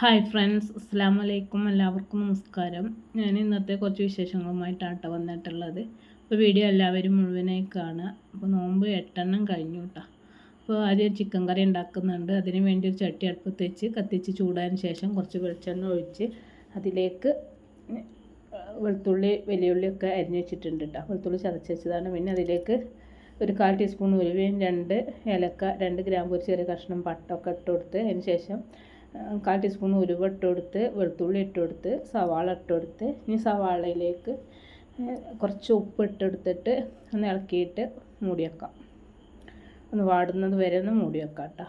Hi friends അസ്സാം വലൈക്കും എല്ലാവർക്കും നമസ്കാരം. ഞാൻ ഇന്നത്തെ കുറച്ച് വിശേഷങ്ങളുമായിട്ടാണ് വന്നിട്ടുള്ളത്. അപ്പോൾ വീഡിയോ എല്ലാവരും മുഴുവനായി കാണുക അപ്പോൾ നോമ്പ് എട്ടെണ്ണം കഴിഞ്ഞു കേട്ടോ അപ്പോൾ ആദ്യം ചിക്കൻ കറി ഉണ്ടാക്കുന്നുണ്ട് അതിന് വേണ്ടി ഒരു ചട്ടി അടുപ്പത്ത് വെച്ച് കത്തിച്ച് ചൂടാൻ ശേഷം കുറച്ച് വെളിച്ചെണ്ണ ഒഴിച്ച് അതിലേക്ക് വെളുത്തുള്ളി വലിയുള്ളിയൊക്കെ അരിഞ്ഞ് വെച്ചിട്ടുണ്ട് കേട്ടോ വെളുത്തുള്ളി ചതച്ച് വെച്ചതാണ്. പിന്നെ അതിലേക്ക് ഒരു കാൽ ടീസ്പൂൺ ഉലുവയും രണ്ട് ഏലക്ക രണ്ട് ഗ്രാമ്പ് ഒരു ചെറിയ കഷ്ണം പട്ടൊക്കെ ഇട്ട് കൊടുത്ത് അതിന് ശേഷം കാൽ ടീസ്പൂൺ ഉരുവ ഇട്ട് കൊടുത്ത് വെളുത്തുള്ളി ഇട്ട് കൊടുത്ത് സവാള ഇട്ട് കൊടുത്ത് ഇനി സവാളയിലേക്ക് കുറച്ച് ഉപ്പ് ഇട്ടെടുത്തിട്ട് ഒന്ന് ഇളക്കിയിട്ട് മൂടി വെക്കാം. ഒന്ന് വാടുന്നത് വരെ ഒന്ന് മൂടി വെക്കാം കേട്ടോ.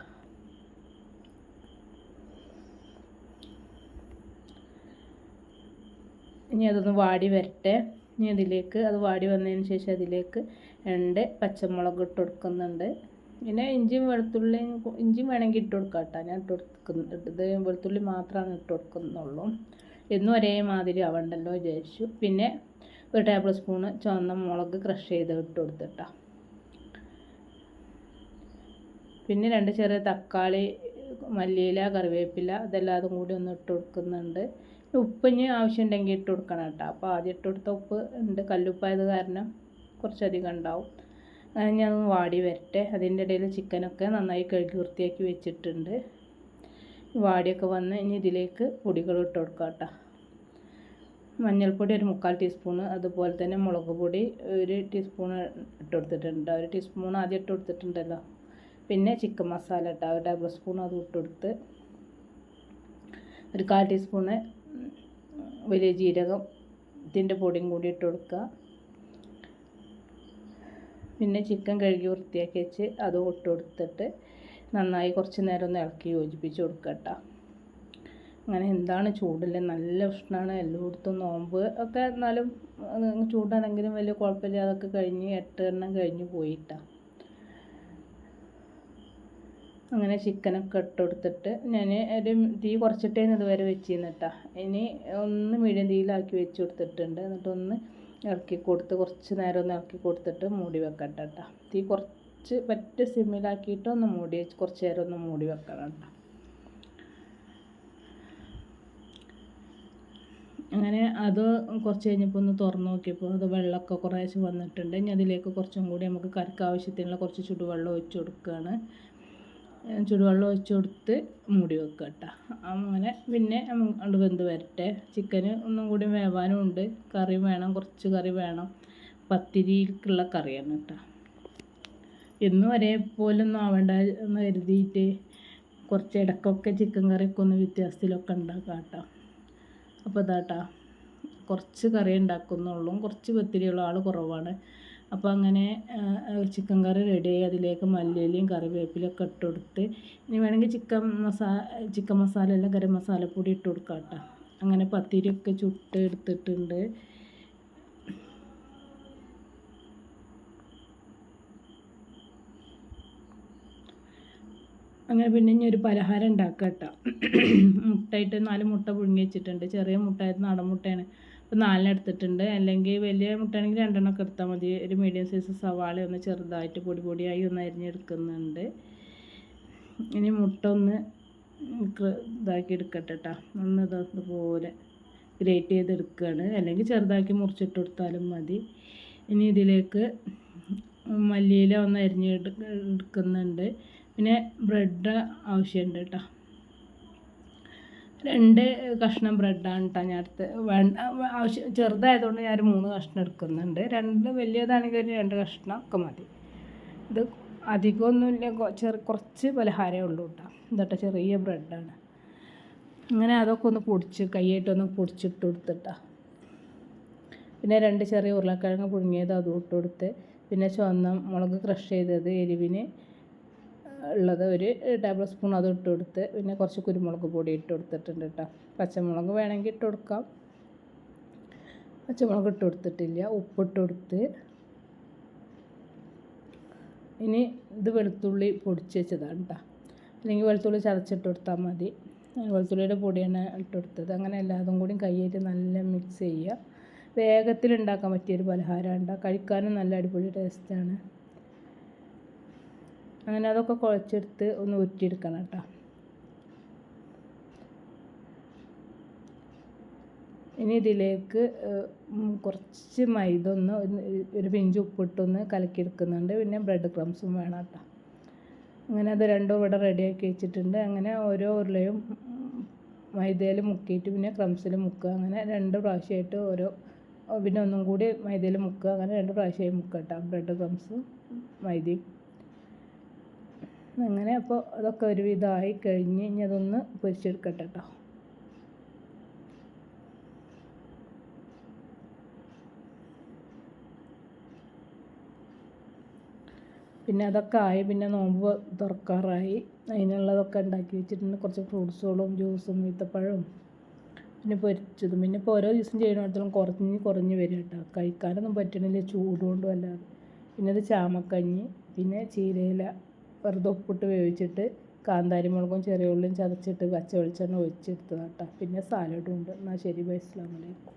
ഇനി അതൊന്ന് വാടി വരട്ടെ. ഇനി അതിലേക്ക് അത് വാടി വന്നതിന് ശേഷം അതിലേക്ക് രണ്ട് പച്ചമുളക് ഇട്ട് കൊടുക്കുന്നുണ്ട്. പിന്നെ ഇഞ്ചിയും വെളുത്തുള്ളിയും ഇഞ്ചിയും വേണമെങ്കിൽ ഇട്ട് കൊടുക്കാം കേട്ടോ ഞാൻ ഇട്ട് കൊടുക്കുന്നുണ്ട് ഇത് വെളുത്തുള്ളി മാത്രമാണ് ഇട്ട് കൊടുക്കുന്നുള്ളൂ. എന്നും ഒരേ മാതിരി ആവണ്ടല്ലോ വിചാരിച്ചു. പിന്നെ ഒരു ടേബിൾ സ്പൂണ് ചുവന്ന മുളക് ക്രഷ് ചെയ്ത് ഇട്ട് കൊടുത്തിട്ടാ. പിന്നെ രണ്ട് ചെറിയ തക്കാളി മല്ലിയില കറിവേപ്പില ഇതെല്ലാം അതും കൂടി ഒന്ന് ഇട്ട് കൊടുക്കുന്നുണ്ട്. ഉപ്പിന് ആവശ്യമുണ്ടെങ്കിൽ ഇട്ട് കൊടുക്കണം കേട്ടോ. അപ്പോൾ ആദ്യം ഇട്ട് കൊടുത്ത ഉപ്പ് ഉണ്ട്. കല്ലുപ്പായത് കാരണം കുറച്ചധികം ഉണ്ടാവും. ഞാൻ വാടി വരട്ടെ. അതിന്റെ ഇടയിൽ ചിക്കനൊക്കെ നന്നായി കഴുകി വൃത്തിയാക്കി വെച്ചിട്ടുണ്ട്. വാടിയൊക്കെ വന്ന് ഇനി ഇതിലേക്ക് പൊടികൾ ഇട്ട് കൊടുക്കാം കേട്ടോ. മഞ്ഞൾപ്പൊടി ഒരു മുക്കാൽ ടീസ്പൂണ് അതുപോലെ തന്നെ മുളക് പൊടി ഒരു ടീസ്പൂൺ ഇട്ട് കൊടുത്തിട്ടുണ്ട്. ഒരു ടീസ്പൂൺ ആദ്യം ഇട്ട് കൊടുത്തിട്ടുണ്ടല്ലോ. പിന്നെ ചിക്കൻ മസാല ഇട്ടാൽ ഒരു ടേബിൾ സ്പൂൺ അത് ഇട്ട് കൊടുത്ത് ഒരു കാൽ ടീസ്പൂണ് വലിയ ജീരകം ഇതിന്റെ പൊടിയും കൂടി ഇട്ട് കൊടുക്കുക. പിന്നെ ചിക്കൻ കഴുകി വൃത്തിയാക്കി വെച്ച് അത് കൊടുത്തിട്ട് നന്നായി കുറച്ച് നേരം ഒന്ന് ഇളക്കി യോജിപ്പിച്ച് കൊടുക്കുക കേട്ടോ. അങ്ങനെ എന്താണ് ചൂടില്ല? നല്ല ഉഷ്ണമാണ്. എല്ലായിടത്തും നോമ്പ് ഒക്കെ എന്നാലും ചൂടാണെങ്കിലും വലിയ കുഴപ്പമില്ല. അതൊക്കെ കഴിഞ്ഞ് എട്ട് എണ്ണം കഴിഞ്ഞ് പോയിട്ടാ അങ്ങനെ ചിക്കനൊക്കെ ഇട്ട് കൊടുത്തിട്ട് ഞാൻ ഒരു തീ കുറച്ചിട്ടേന്ന് ഇതുവരെ വെച്ചിരുന്നിട്ടാ. ഇനി ഒന്ന് മീഡിയം തീയിലാക്കി വെച്ച് കൊടുത്തിട്ടുണ്ട്. എന്നിട്ടൊന്ന് ഇളക്കി കൊടുത്ത് കുറച്ച് നേരം ഒന്ന് ഇളക്കി കൊടുത്തിട്ട് മൂടി വെക്കട്ടെ കേട്ടോ തീ കുറച്ച് പറ്റ സിമ്മിലാക്കിയിട്ട് ഒന്ന് മൂടി കുറച്ച് നേരം ഒന്ന് മൂടി വെക്കണം കേട്ടോ അങ്ങനെ അത് കുറച്ച് കഴിഞ്ഞപ്പോൾ ഒന്ന് തുറന്ന് നോക്കിയപ്പോൾ അത് വെള്ളമൊക്കെ കുറേശ്ശെ വന്നിട്ടുണ്ട്. ഇനി അതിലേക്ക് കുറച്ചും കൂടി നമുക്ക് കറിക്ക് ആവശ്യത്തിനുള്ള കുറച്ച് ചുടുവെള്ളം ഒഴിച്ച് കൊടുക്കുകയാണ്. ചുടുവെള്ളം ഒഴിച്ച് കൊടുത്ത് മൂടി വെക്കുക കേട്ടോ. അങ്ങനെ പിന്നെ അത് വെന്ത് വരട്ടെ. ചിക്കന് ഒന്നും കൂടി വേവാനും ഉണ്ട്. കറി വേണം കുറച്ച് കറി വേണം. പത്തിരിക്കുള്ള കറിയാണ് കേട്ടോ. എന്നും ഒരേപോലെ ഒന്നും ആവേണ്ട എന്ന് കരുതിയിട്ട് കുറച്ച് ഇടക്കൊക്കെ ചിക്കൻ കറിയൊക്കെ ഒന്ന് വ്യത്യാസത്തിലൊക്കെ ഉണ്ടാക്കാം കേട്ടോ. അപ്പോൾ ഇതാട്ടാ കുറച്ച് കറി ഉണ്ടാക്കുന്നുള്ളൂ. കുറച്ച് പത്തിരിയുള്ള ആൾ കുറവാണ്. അപ്പോൾ അങ്ങനെ ചിക്കൻ കറി റെഡിയായി അതിലേക്ക് മല്ലിയിലയും കറിവേപ്പിലയും ഒക്കെ ഇട്ട് കൊടുത്ത് ഇനി വേണമെങ്കിൽ ചിക്കൻ മസാല ചിക്കൻ മസാല അല്ല ഗരം പൊടി ഇട്ട് കൊടുക്കാം കേട്ടോ. അങ്ങനെ പത്തിരിയൊക്കെ ചുട്ട് എടുത്തിട്ടുണ്ട്. അങ്ങനെ പിന്നെ ഇനി ഒരു പലഹാരം ഉണ്ടാക്കാം കേട്ടോ. മുട്ടയിട്ട് നാല് മുട്ട പുഴുങ്ങി വെച്ചിട്ടുണ്ട്. ചെറിയ മുട്ടയായിരുന്നു നാടൻ മുട്ടയാണ്. ഇപ്പോൾ നാലെണ്ണം എടുത്തിട്ടുണ്ട്. അല്ലെങ്കിൽ വലിയ മുട്ടയാണെങ്കിൽ രണ്ടെണ്ണമൊക്കെ എടുത്താൽ മതി. ഒരു മീഡിയം സൈസ് സവാള ഒന്ന് ചെറുതായിട്ട് പൊടി പൊടിയായി ഒന്ന് അരിഞ്ഞെടുക്കുന്നുണ്ട്. ഇനി മുട്ട ഒന്ന് ഇതാക്കി എടുക്കട്ടെ കേട്ടോ ഒന്ന് ഇതുപോലെ ഗ്രേറ്റ് ചെയ്തെടുക്കുകയാണ് അല്ലെങ്കിൽ ചെറുതാക്കി മുറിച്ചിട്ട് കൊടുത്താലും മതി. ഇനി ഇതിലേക്ക് മല്ലിയില ഒന്ന് അരിഞ്ഞെടുക്കുന്നുണ്ട് പിന്നെ ബ്രെഡ് ആവശ്യമുണ്ട് കേട്ടോ രണ്ട് കഷ്ണം ബ്രെഡാണ് കേട്ടോ ഞാൻ അടുത്ത് വേണ്ട ആവശ്യം ചെറുതായതുകൊണ്ട് ഞാൻ മൂന്ന് കഷ്ണം എടുക്കുന്നുണ്ട്. രണ്ട് വലിയതാണെങ്കിൽ ഒരു രണ്ട് കഷ്ണം ഒക്കെ മതി. ഇത് അധികമൊന്നുമില്ല ചെറു കുറച്ച് പലഹാരമേ ഉള്ളൂ കേട്ടോ ഇതട്ടെ ചെറിയ ബ്രെഡാണ്. അങ്ങനെ അതൊക്കെ ഒന്ന് പൊടിച്ച് കൈയായിട്ടൊന്ന് പൊടിച്ചിട്ട് കൊടുത്തിട്ടാ. പിന്നെ രണ്ട് ചെറിയ ഉരുളക്കിഴങ്ങ് പുഴുങ്ങിയത് അതും ഇട്ട് കൊടുത്ത്. പിന്നെ ചുവന്ന മുളക് ക്രഷ് ചെയ്തത് എരിവിന് ഉള്ളത് ഒരു ടേബിൾ സ്പൂൺ അത് ഇട്ട് കൊടുത്ത് പിന്നെ കുറച്ച് കുരുമുളക് പൊടി ഇട്ട് കൊടുത്തിട്ടുണ്ട് കേട്ടോ. പച്ചമുളക് വേണമെങ്കിൽ ഇട്ട് കൊടുക്കാം. പച്ചമുളക് ഇട്ട് കൊടുത്തിട്ടില്ല. ഉപ്പിട്ട് കൊടുത്ത് ഇനി ഇത് വെളുത്തുള്ളി പൊടിച്ച് വെച്ചതാണ് കേട്ടോ. അല്ലെങ്കിൽ വെളുത്തുള്ളി ചതച്ചിട്ട് കൊടുത്താൽ മതി. വെളുത്തുള്ളിയുടെ പൊടിയാണ് ഇട്ട് കൊടുത്തത്. അങ്ങനെ എല്ലാതും കൂടി കൈയായിട്ട് നല്ല മിക്സ് ചെയ്യുക. വേഗത്തിൽ ഉണ്ടാക്കാൻ പറ്റിയൊരു പലഹാരമാണ് കഴിക്കാനും നല്ല അടിപൊളി ടേസ്റ്റാണ് അങ്ങനെ അതൊക്കെ കുഴച്ചെടുത്ത് ഒന്ന് ഉരുട്ടി കേട്ടോ. ഇനി ഇതിലേക്ക് കുറച്ച് മൈദ ഒന്ന് ഒരു പിഞ്ച് ഉപ്പിട്ടൊന്ന് കലക്കിയെടുക്കുന്നുണ്ട്. പിന്നെ ബ്രെഡ് ക്രംസും വേണം കേട്ടോ. അങ്ങനെ അത് രണ്ടും ഇവിടെ റെഡിയാക്കി വെച്ചിട്ടുണ്ട്. അങ്ങനെ ഓരോ ഉരുളയും മൈദയിൽ മുക്കിയിട്ട് പിന്നെ ക്രംസിൽ മുക്കുക. അങ്ങനെ രണ്ട് പ്രാവശ്യമായിട്ട് ഓരോ പിന്നെ ഒന്നും കൂടി മൈദയിൽ മുക്കുക. അങ്ങനെ രണ്ട് പ്രാവശ്യമായി മുക്കുക ബ്രെഡ് ക്രംസും മൈദയും. അങ്ങനെ അപ്പോൾ അതൊക്കെ ഒരുവിധമായി കഴിഞ്ഞ് ഇനി അതൊന്ന് പൊരിച്ചെടുക്കട്ടെ കേട്ടോ. പിന്നെ അതൊക്കെ ആയി പിന്നെ നോമ്പ് തുറക്കാറായി. അതിനുള്ളതൊക്കെ ഉണ്ടാക്കി വെച്ചിട്ടുണ്ട്. കുറച്ച് ഫ്രൂട്ട്സുകളും ജ്യൂസും ഈത്തപ്പഴവും. പിന്നെ പൊരിച്ചതും. പിന്നെ ഇപ്പോൾ ഓരോ ദിവസം ചെയ്യുന്നിടത്തോളം കുറഞ്ഞ് കുറഞ്ഞ് വരും കേട്ടോ. കഴിക്കാനൊന്നും പറ്റണില്ല. ചൂടുകൊണ്ടും അല്ലാതെ പിന്നെ അത് ചാമക്കഞ്ഞി. പിന്നെ ചീരയില. വെറുതെ ഉപ്പിട്ട് വേവിച്ചിട്ട് കാന്താരി മുളകും ചെറിയ ഉള്ളിയും ചതച്ചിട്ട് പച്ച വെളിച്ചെണ്ണ ഒഴിച്ചെടുത്തതാട്ടാ. പിന്നെ സാലഡും ഉണ്ട്. എന്നാൽ ശരി ബൈ. അസ്സലാമു അലൈക്കും.